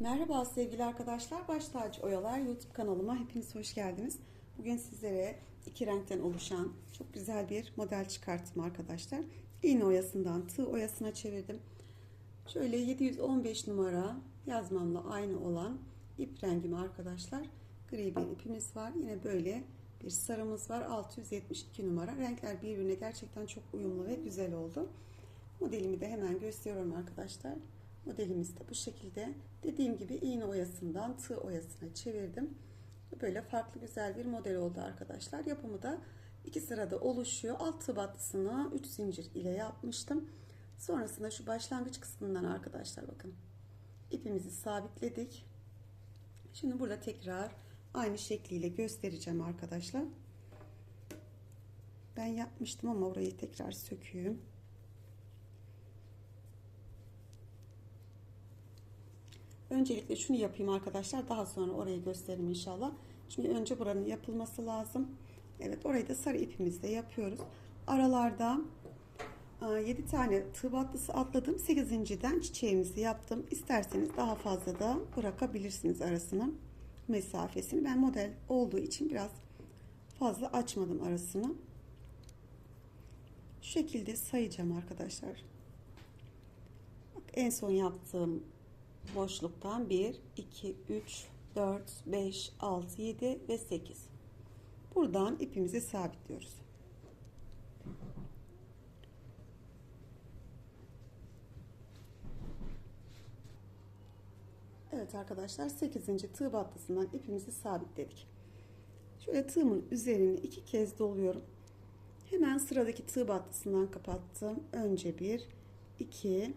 Merhaba sevgili arkadaşlar. Baş tacı oyalar YouTube kanalıma hepiniz hoş geldiniz. Bugün sizlere iki renkten oluşan çok güzel bir model çıkarttım arkadaşlar. İğne oyasından tığ oyasına çevirdim. Şöyle 715 numara yazmamla aynı olan ip rengimi arkadaşlar. Gri bir ipimiz var. Yine böyle bir sarımız var. 672 numara. Renkler birbirine gerçekten çok uyumlu ve güzel oldu. Modelimi de hemen gösteriyorum arkadaşlar. Modelimiz de bu şekilde. Dediğim gibi iğne oyasından tığ oyasına çevirdim. Böyle farklı güzel bir model oldu arkadaşlar. Yapımı da iki sırada oluşuyor. Alt tığ battısını 3 zincir ile yapmıştım. Sonrasında şu başlangıç kısmından arkadaşlar bakın. ipimizi sabitledik. Şimdi burada tekrar aynı şekliyle göstereceğim arkadaşlar. Ben yapmıştım ama orayı tekrar söküyorum. Öncelikle şunu yapayım arkadaşlar. Daha sonra orayı gösteririm inşallah. Çünkü önce buranın yapılması lazım. Evet orayı da sarı ipimizle yapıyoruz. Aralarda 7 tane tığ battısı atladım. 8.den çiçeğimizi yaptım. İsterseniz daha fazla da bırakabilirsiniz arasını. Mesafesini. Ben model olduğu için biraz fazla açmadım arasını. Şu şekilde sayacağım arkadaşlar. Bak, en son yaptığım boşluktan 1, 2, 3, 4, 5, 6, 7 ve 8. Buradan ipimizi sabitliyoruz. Evet arkadaşlar 8. tığ battısından ipimizi sabitledik. Şöyle tığımın üzerini iki kez doluyorum. Hemen sıradaki tığ battısından kapattım. Önce 1, 2,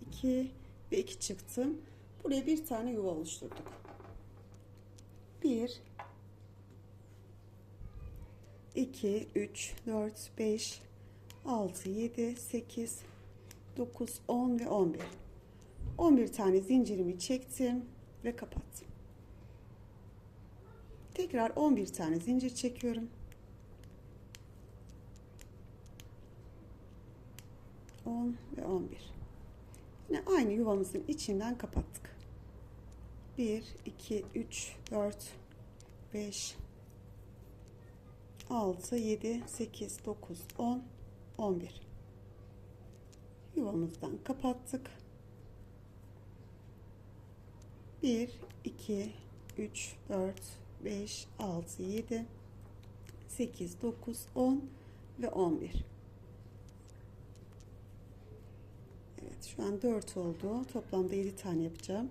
2 ve 2 çıktım. Buraya bir tane yuva oluşturduk. 1 2 3 4 5 6 7 8 9 10 ve 11 11 tane zincirimi çektim ve kapattım. Tekrar 11 tane zincir çekiyorum. 10 ve 11. Yine aynı yuvamızın içinden kapattık. 1, 2, 3, 4, 5, 6, 7, 8, 9, 10, 11. Yuvamızdan kapattık. 1, 2, 3, 4, 5, 6, 7, 8, 9, 10 ve 11. Evet şu an 4 oldu. Toplamda 7 tane yapacağım.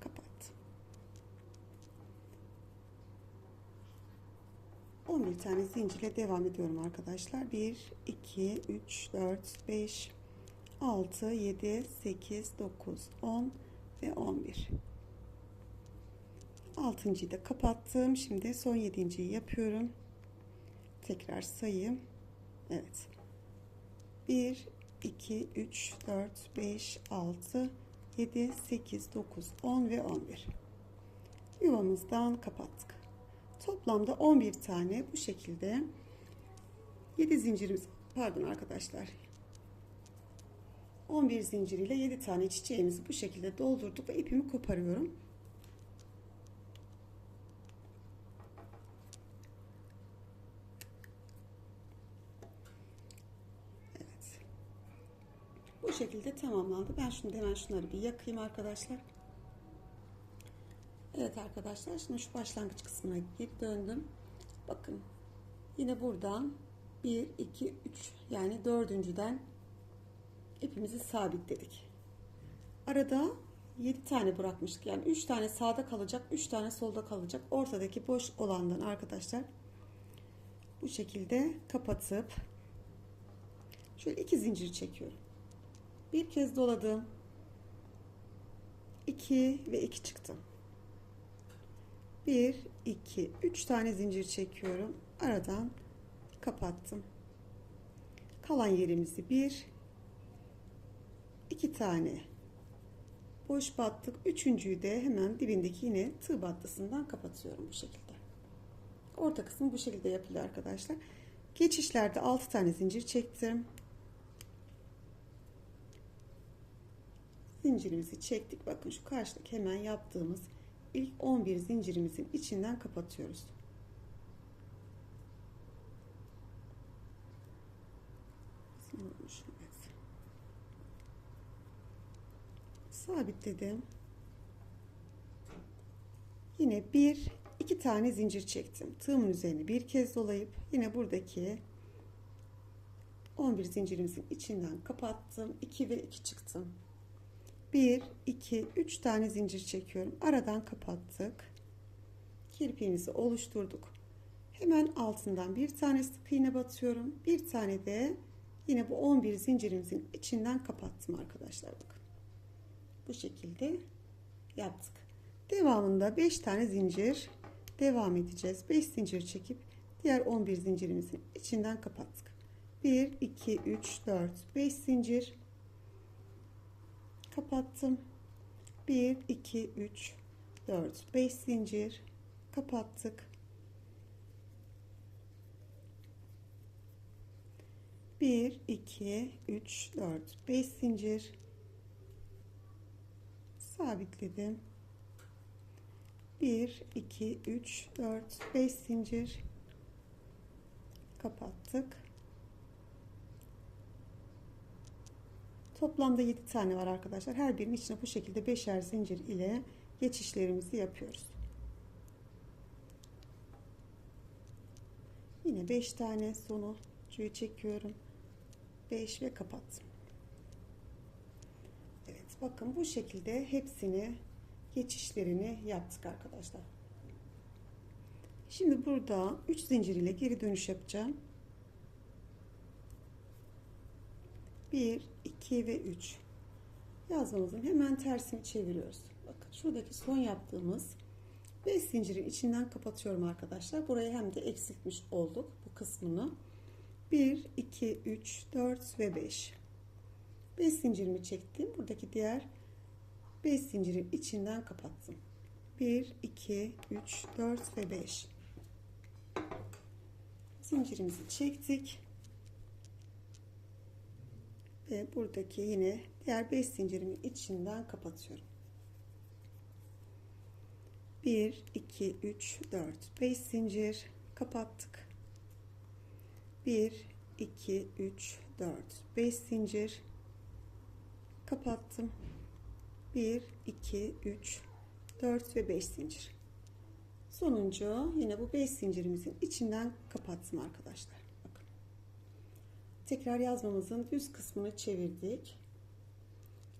Kapat. 11 tane zincirle devam ediyorum arkadaşlar. 1 2 3 4 5 6 7 8 9 10 ve 11. Altıncıyı da kapattım. Şimdi son yedinciyi yapıyorum. Tekrar sayayım. Evet. 1, 2, 3, 4, 5, 6, 7, 8, 9, 10 ve 11. Yuvamızdan kapattık. Toplamda 11 tane bu şekilde 7 zincirimiz pardon arkadaşlar 11 zincir ile 7 tane çiçeğimizi bu şekilde doldurduk ve ipimi koparıyorum. Bu şekilde tamamlandı. Ben şimdi hemen şunları bir yakayım arkadaşlar. Evet arkadaşlar şimdi şu başlangıç kısmına geri döndüm. Bakın yine buradan 1, 2, 3 yani dördüncüden ipimizi sabitledik. Arada 7 tane bırakmıştık. Yani 3 tane sağda kalacak, 3 tane solda kalacak. Ortadaki boş olandan arkadaşlar bu şekilde kapatıp şöyle iki zincir çekiyorum bir kez doladım. 2 ve 2 çıktı 1 2 3 tane zincir çekiyorum. Aradan kapattım. Kalan yerimizi 1 2 tane. Boş battık. Üçüncüyü de hemen dibindeki yine tığ battısından kapatıyorum bu şekilde. Orta kısmı bu şekilde yapılıyor arkadaşlar. Geçişlerde 6 tane zincir çektim. Zincirimizi çektik. Bakın şu karşıdaki hemen yaptığımız ilk 11 zincirimizin içinden kapatıyoruz. Sabitledim. Yine bir iki tane zincir çektim. Tığımın üzerine bir kez dolayıp yine buradaki 11 zincirimizin içinden kapattım. 2 ve 2 çıktım. 1 2 3 tane zincir çekiyorum. Aradan kapattık. Kirpiğimizi oluşturduk. Hemen altından bir tane sık iğne batıyorum. Bir tane de yine bu 11 zincirimizin içinden kapattım arkadaşlar bakın. Bu şekilde yaptık. Devamında 5 tane zincir devam edeceğiz. 5 zincir çekip diğer 11 zincirimizin içinden kapattık. 1 2 3 4 5 zincir kapattım. 1 2 3 4 5 zincir kapattık. 1 2 3 4 5 zincir sabitledim. 1 2 3 4 5 zincir kapattık. Toplamda 7 tane var arkadaşlar. Her birinin içine bu şekilde beşer zincir ile geçişlerimizi yapıyoruz. Yine 5 tane sonucuyu çekiyorum. 5 ve kapattım. Evet bakın bu şekilde hepsini geçişlerini yaptık arkadaşlar. Şimdi burada 3 zincir ile geri dönüş yapacağım. 1 2 ve 3 yazmamızın hemen tersini çeviriyoruz. Bakın şuradaki son yaptığımız 5 zincirin içinden kapatıyorum arkadaşlar. Burayı hem de eksiltmiş olduk bu kısmını. 1 2 3 4 ve 5 5 zincirimi çektim. Buradaki diğer 5 zincirin içinden kapattım. 1 2 3 4 ve 5 zincirimizi çektik ve buradaki yine diğer 5 zincirimin içinden kapatıyorum. 1 2 3 4 5 zincir. Kapattık. 1 2 3 4 5 zincir. Kapattım. 1 2 3 4 ve 5 zincir. Sonuncu yine bu 5 zincirimizin içinden kapattım arkadaşlar tekrar yazmamızın düz kısmını çevirdik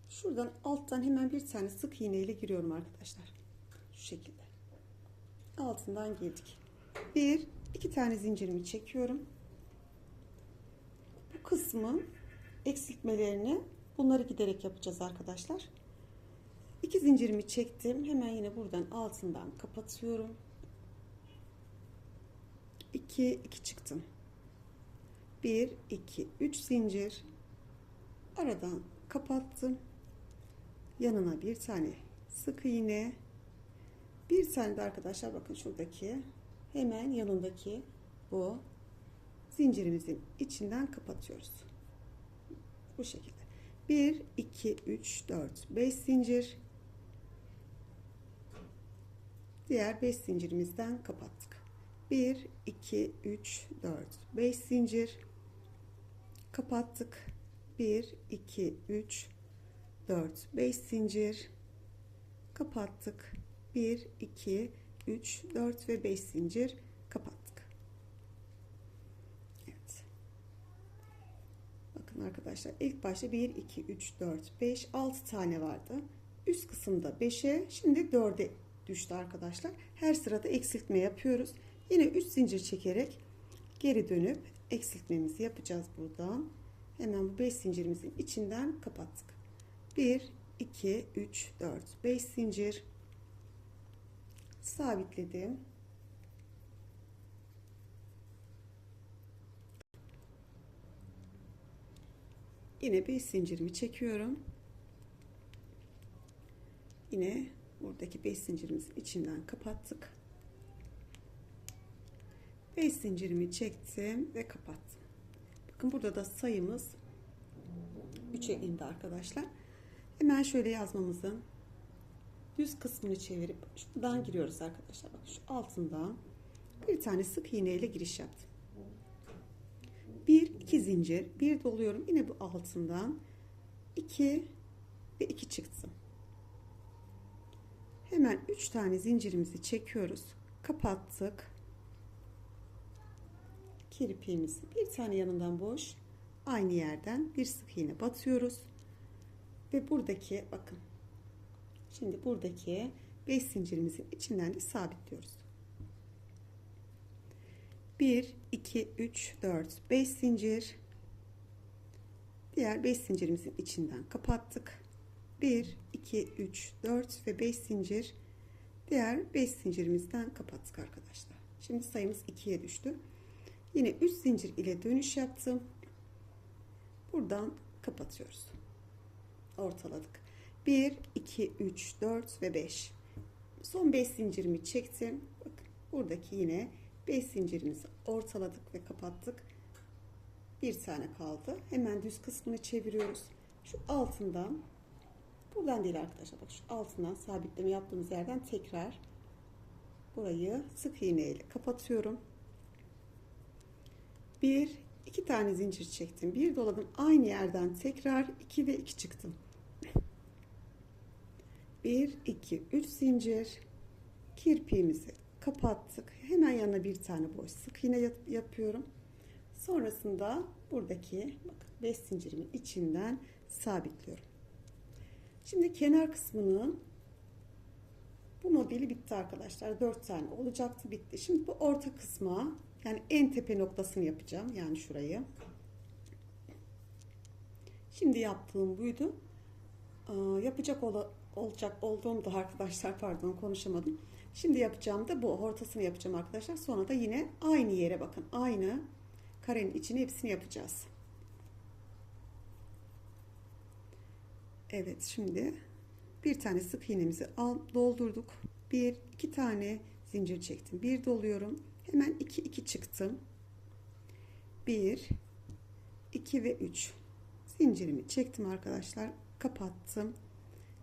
şuradan alttan hemen bir tane sık iğne ile giriyorum arkadaşlar şu şekilde altından girdik bir iki tane zincirimi çekiyorum bu kısmın eksiltmelerini bunları giderek yapacağız arkadaşlar İki zincirimi çektim. Hemen yine buradan altından kapatıyorum. 2 2 çıktım. 1 2 3 zincir aradan kapattım. Yanına bir tane sık iğne. Bir tane de arkadaşlar bakın şuradaki hemen yanındaki bu zincirimizin içinden kapatıyoruz. Bu şekilde. 1 2 3 4 5 zincir diğer 5 zincirimizden kapattık 1 2 3 4 5 zincir kapattık. 1 2 3 4 5 zincir. Kapattık. 1 2 3 4 ve 5 zincir. Kapattık. Evet. Bakın arkadaşlar ilk başta 1 2 3 4 5 6 tane vardı. Üst kısımda 5'e şimdi 4'e düştü arkadaşlar. Her sırada eksiltme yapıyoruz. Yine 3 zincir çekerek geri dönüp eksiltmemizi yapacağız buradan. Hemen bu 5 zincirimizin içinden kapattık. 1 2 3 4 5 zincir sabitledim. Yine 5 zincirimi çekiyorum. Yine buradaki 5 zincirimizin içinden kapattık. 5 zincirimi çektim ve kapattım. Bakın burada da sayımız 3'e indi arkadaşlar. Hemen şöyle yazmamızın düz kısmını çevirip şuradan giriyoruz arkadaşlar. Bak şu altından bir tane sık iğne ile giriş yaptım. Bir iki zincir, bir doluyorum. Yine bu altından iki ve iki çıktım. Hemen üç tane zincirimizi çekiyoruz. Kapattık. Kirpiğimizi bir tane yanından boş, aynı yerden bir sık iğne batıyoruz. Ve buradaki bakın. Şimdi buradaki 5 zincirimizin içinden de sabitliyoruz. 1 2 3 4 5 zincir. Diğer 5 zincirimizin içinden kapattık. 1 2 3 4 ve 5 zincir. Diğer 5 zincirimizden kapattık arkadaşlar. Şimdi sayımız 2'ye düştü. Yine 3 zincir ile dönüş yaptım. Buradan kapatıyoruz. Ortaladık. 1, 2, 3, 4 ve 5. Son 5 zincirimi çektim. Bakın buradaki yine 5 zincirimizi ortaladık ve kapattık. Bir tane kaldı. Hemen düz kısmını çeviriyoruz. Şu altından buradan değil arkadaşlar. Bak şu altından sabitleme yaptığımız yerden tekrar burayı sık iğne ile kapatıyorum. Bir, iki tane zincir çektim. Bir doladım. Aynı yerden tekrar 2 ve 2 çıktım. 1 2 3 zincir kirpiğimizi kapattık. Hemen yanına bir tane boş sık iğne yap yapıyorum. Sonrasında buradaki bakın 5 zincirimin içinden sabitliyorum. Şimdi kenar kısmının bu modeli bitti arkadaşlar. 4 tane olacaktı bitti. Şimdi bu orta kısma yani en tepe noktasını yapacağım. Yani şurayı. Şimdi yaptığım buydu. Ee, yapacak ola, olacak olduğum da arkadaşlar pardon konuşamadım. Şimdi yapacağım da bu ortasını yapacağım arkadaşlar. Sonra da yine aynı yere bakın. Aynı karenin içine hepsini yapacağız. Evet şimdi bir tane sık iğnemizi al, doldurduk. Bir, iki tane zincir çektim. Bir doluyorum. Hemen iki, iki çıktım. Bir, iki ve üç. Zincirimi çektim arkadaşlar. Kapattım.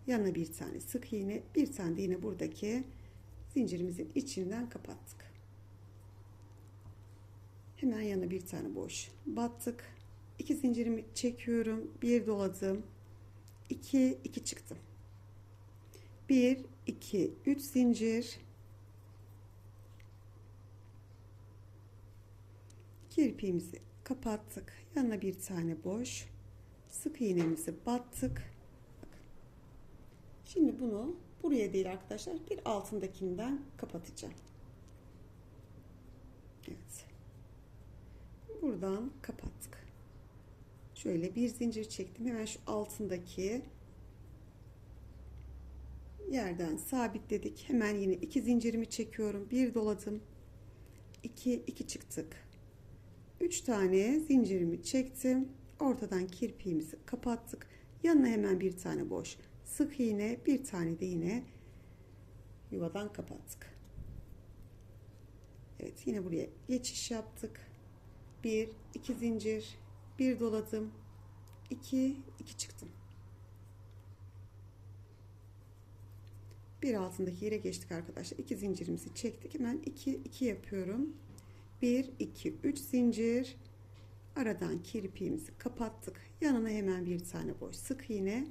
Yanına bir tane sık iğne, bir tane de yine buradaki zincirimizin içinden kapattık. Hemen yanına bir tane boş battık. İki zincirimi çekiyorum. Bir doladım. 2 2 çıktım. 1 2 3 zincir kirpiğimizi kapattık. Yanına bir tane boş. Sık iğnemizi battık. Şimdi bunu buraya değil arkadaşlar bir altındakinden kapatacağım. Evet. Buradan kapattık. Şöyle bir zincir çektim. Hemen şu altındaki yerden sabitledik. Hemen yine iki zincirimi çekiyorum. Bir doladım. 2 2 çıktık. 3 tane zincirimi çektim. Ortadan kirpiğimizi kapattık. Yanına hemen bir tane boş sık iğne, bir tane de yine yuvadan kapattık. Evet, yine buraya geçiş yaptık. 1 2 zincir, bir doladım. 2 2 çıktım. Bir altındaki yere geçtik arkadaşlar. 2 zincirimizi çektik. Hemen 2 2 yapıyorum. 1 2 3 zincir. Aradan kirpiğimizi kapattık. Yanına hemen bir tane boş sık iğne.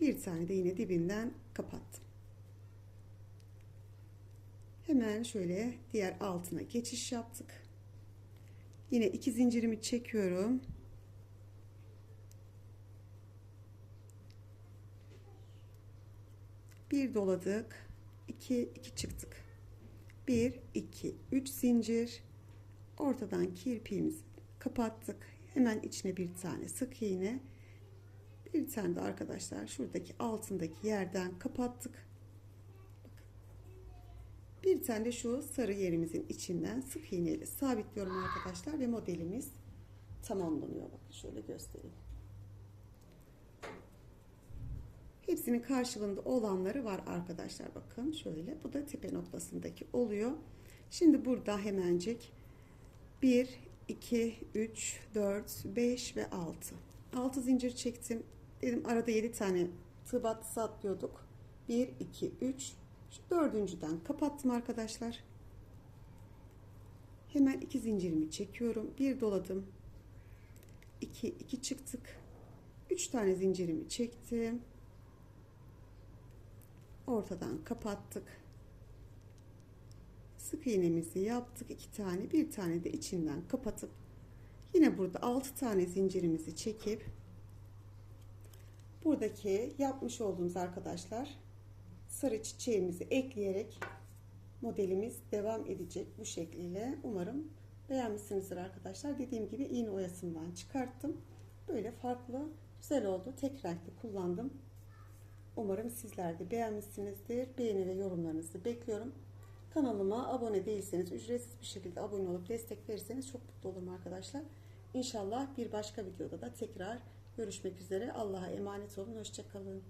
Bir tane de yine dibinden kapattım. Hemen şöyle diğer altına geçiş yaptık. Yine iki zincirimi çekiyorum. Bir doladık. 2 2 çıktık. 1 2 3 zincir. Ortadan kirpiğimizi kapattık. Hemen içine bir tane sık iğne bir tane de arkadaşlar şuradaki altındaki yerden kapattık. Bir tane de şu sarı yerimizin içinden sık iğne ile sabitliyorum arkadaşlar ve modelimiz tamamlanıyor. Bakın şöyle göstereyim. Hepsinin karşılığında olanları var arkadaşlar. Bakın şöyle. Bu da tepe noktasındaki oluyor. Şimdi burada hemencik 1, 2, 3, 4, 5 ve 6. 6 zincir çektim. Dedim arada 7 tane tığ battısı atlıyorduk. 1, 2, 3. Şu dördüncüden kapattım arkadaşlar. Hemen iki zincirimi çekiyorum. Bir doladım. 2, 2 çıktık. 3 tane zincirimi çektim. Ortadan kapattık. Sık iğnemizi yaptık. 2 tane, bir tane de içinden kapatıp yine burada 6 tane zincirimizi çekip buradaki yapmış olduğumuz arkadaşlar sarı çiçeğimizi ekleyerek modelimiz devam edecek bu şekliyle. Umarım beğenmişsinizdir arkadaşlar. Dediğim gibi iğne oyasından çıkarttım. Böyle farklı güzel oldu. Tek renkli kullandım. Umarım sizler de beğenmişsinizdir. Beğeni ve yorumlarınızı bekliyorum. Kanalıma abone değilseniz ücretsiz bir şekilde abone olup destek verirseniz çok mutlu olurum arkadaşlar. İnşallah bir başka videoda da tekrar görüşmek üzere. Allah'a emanet olun. Hoşçakalın.